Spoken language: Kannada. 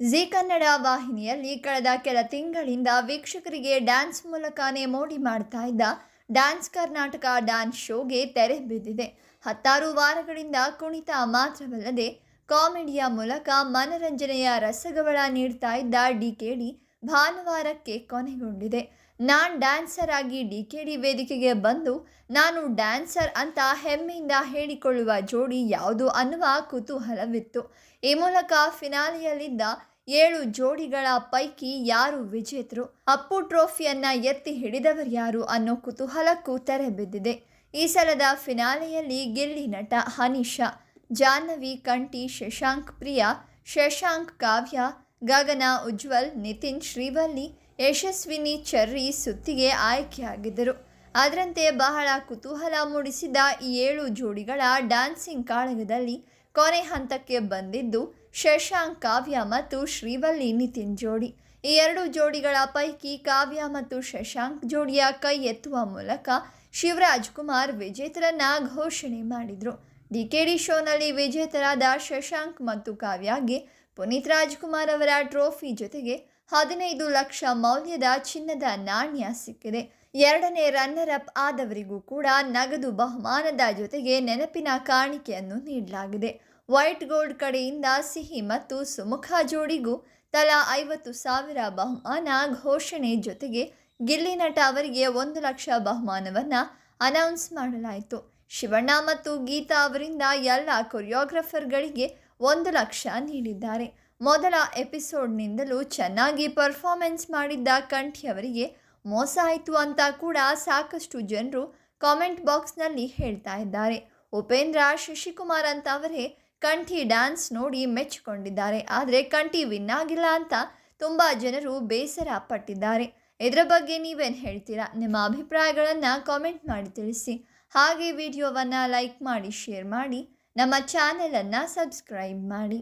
ಜಿ ಕನ್ನಡ ವಾಹಿನಿಯಲ್ಲಿ ಕಳೆದ ಕೆಲ ತಿಂಗಳಿಂದ ವೀಕ್ಷಕರಿಗೆ ಡ್ಯಾನ್ಸ್ ಮೂಲಕನೇ ಮೋಡಿ ಮಾಡ್ತಾ ಇದ್ದ ಡ್ಯಾನ್ಸ್ ಕರ್ನಾಟಕ ಡ್ಯಾನ್ಸ್ ಶೋಗೆ ತೆರೆ ಬಿದ್ದಿದೆ. ಹತ್ತಾರು ವಾರಗಳಿಂದ ಕುಣಿತ ಮಾತ್ರವಲ್ಲದೆ ಕಾಮಿಡಿಯ ಮೂಲಕ ಮನರಂಜನೆಯ ರಸಗವಳ ನೀಡ್ತಾ ಇದ್ದ ಡಿಕೆಡಿ ಭಾನುವಾರಕ್ಕೆ ಕೊನೆಗೊಂಡಿದೆ. ನಾನು ಡ್ಯಾನ್ಸರ್ ಆಗಿ ಡಿ ಕೆ ಡಿ ವೇದಿಕೆಗೆ ಬಂದು ನಾನು ಡ್ಯಾನ್ಸರ್ ಅಂತ ಹೆಮ್ಮೆಯಿಂದ ಹೇಳಿಕೊಳ್ಳುವ ಜೋಡಿ ಯಾವುದು ಅನ್ನುವ ಕುತೂಹಲವಿತ್ತು. ಈ ಮೂಲಕ ಫಿನಾಲಿಯಲ್ಲಿದ್ದ ಏಳು ಜೋಡಿಗಳ ಪೈಕಿ ಯಾರು ವಿಜೇತರು? ಅಪ್ಪು ಟ್ರೋಫಿಯನ್ನ ಎತ್ತಿ ಹಿಡಿದವರು ಯಾರು ಅನ್ನೋ ಕುತೂಹಲಕ್ಕೂ ತೆರೆ ಬಿದ್ದಿದೆ ಈ ಸಲದ ಫಿನಾಲೆಯಲ್ಲಿ ಗಿಲ್ಲಿ ನಟ ಹನೀಶಾ, ಜಾಹ್ನವಿ, ಕಂಠಿ, ಶಶಾಂಕ್, ಪ್ರಿಯಾ, ಶಶಾಂಕ್, ಕಾವ್ಯ ಗಗನ, ಉಜ್ವಲ್, ನಿತಿನ್, ಶ್ರೀವಲ್ಲಿ, ಯಶಸ್ವಿನಿ, ಚರ್ರಿ ಸುತ್ತಿಗೆ ಆಯ್ಕೆಯಾಗಿದ್ದರು. ಅದರಂತೆ ಬಹಳ ಕುತೂಹಲ ಮೂಡಿಸಿದ ಈ ಏಳು ಜೋಡಿಗಳ ಡ್ಯಾನ್ಸಿಂಗ್ ಕಾಳಗದಲ್ಲಿ ಕೊನೆ ಹಂತಕ್ಕೆ ಬಂದಿದ್ದು ಶಶಾಂಕ್, ಕಾವ್ಯ ಮತ್ತು ಶ್ರೀವಲ್ಲಿ, ನಿತಿನ್ ಜೋಡಿ. ಈ ಎರಡು ಜೋಡಿಗಳ ಪೈಕಿ ಕಾವ್ಯ ಮತ್ತು ಶಶಾಂಕ್ ಜೋಡಿಯ ಕೈ ಎತ್ತುವ ಮೂಲಕ ಶಿವರಾಜ್ ಕುಮಾರ್ ವಿಜೇತರನ್ನ ಘೋಷಣೆ ಮಾಡಿದರು. ಡಿಕೆಡಿ ಶೋನಲ್ಲಿ ವಿಜೇತರಾದ ಶಶಾಂಕ್ ಮತ್ತು ಕಾವ್ಯಗೆ ಪುನೀತ್ ರಾಜ್ಕುಮಾರ್ ಅವರ ಟ್ರೋಫಿ ಜೊತೆಗೆ ಹದಿನೈದು ಲಕ್ಷ ಮೌಲ್ಯದ ಚಿನ್ನದ ನಾಣ್ಯ ಸಿಕ್ಕಿದೆ. ಎರಡನೇ ರನ್ನರ್ ಅಪ್ ಆದವರಿಗೂ ಕೂಡ ನಗದು ಬಹುಮಾನದ ಜೊತೆಗೆ ನೆನಪಿನ ಕಾಣಿಕೆಯನ್ನು ನೀಡಲಾಗಿದೆ. ವೈಟ್ ಗೋಲ್ಡ್ ಕಡೆಯಿಂದ ಸಿಹಿ ಮತ್ತು ಸುಮುಖ ಜೋಡಿಗೂ ತಲಾ ಐವತ್ತು ಸಾವಿರ ಬಹುಮಾನ ಘೋಷಣೆ ಜೊತೆಗೆ ಗಿಲ್ಲಿ ನಟ ಅವರಿಗೆ ಒಂದು ಲಕ್ಷ ಬಹುಮಾನವನ್ನು ಅನೌನ್ಸ್ ಮಾಡಲಾಯಿತು. ಶಿವಣ್ಣ ಮತ್ತು ಗೀತಾ ಅವರಿಂದ ಎಲ್ಲ ಕೊರಿಯೋಗ್ರಫರ್ಗಳಿಗೆ ಒಂದು ಲಕ್ಷ ನೀಡಿದ್ದಾರೆ. ಮೊದಲ ಎಪಿಸೋಡ್ನಿಂದಲೂ ಚೆನ್ನಾಗಿ ಪರ್ಫಾರ್ಮೆನ್ಸ್ ಮಾಡಿದ್ದ ಕಂಠಿ ಅವರಿಗೆ ಮೋಸ ಆಯಿತು ಅಂತ ಕೂಡ ಸಾಕಷ್ಟು ಜನರು ಕಾಮೆಂಟ್ ಬಾಕ್ಸ್ನಲ್ಲಿ ಹೇಳ್ತಾ ಇದ್ದಾರೆ. ಉಪೇಂದ್ರ, ಶಶಿಕುಮಾರ್ ಅಂತ ಅವರೇ ಕಂಠಿ ಡ್ಯಾನ್ಸ್ ನೋಡಿ ಮೆಚ್ಚಿಕೊಂಡಿದ್ದಾರೆ. ಆದರೆ ಕಂಠಿ ವಿನ್ ಆಗಿಲ್ಲ ಅಂತ ತುಂಬ ಜನರು ಬೇಸರ ಪಟ್ಟಿದ್ದಾರೆ. ಇದರ ಬಗ್ಗೆ ನೀವೇನು ಹೇಳ್ತೀರಾ? ನಿಮ್ಮ ಅಭಿಪ್ರಾಯಗಳನ್ನು ಕಾಮೆಂಟ್ ಮಾಡಿ ತಿಳಿಸಿ. ಹಾಗೆ ವಿಡಿಯೋವನ್ನು ಲೈಕ್ ಮಾಡಿ, ಶೇರ್ ಮಾಡಿ. ನಮ್ಮ ಚಾನೆಲನ್ನು ಸಬ್ಸ್ಕ್ರೈಬ್ ಮಾಡಿ.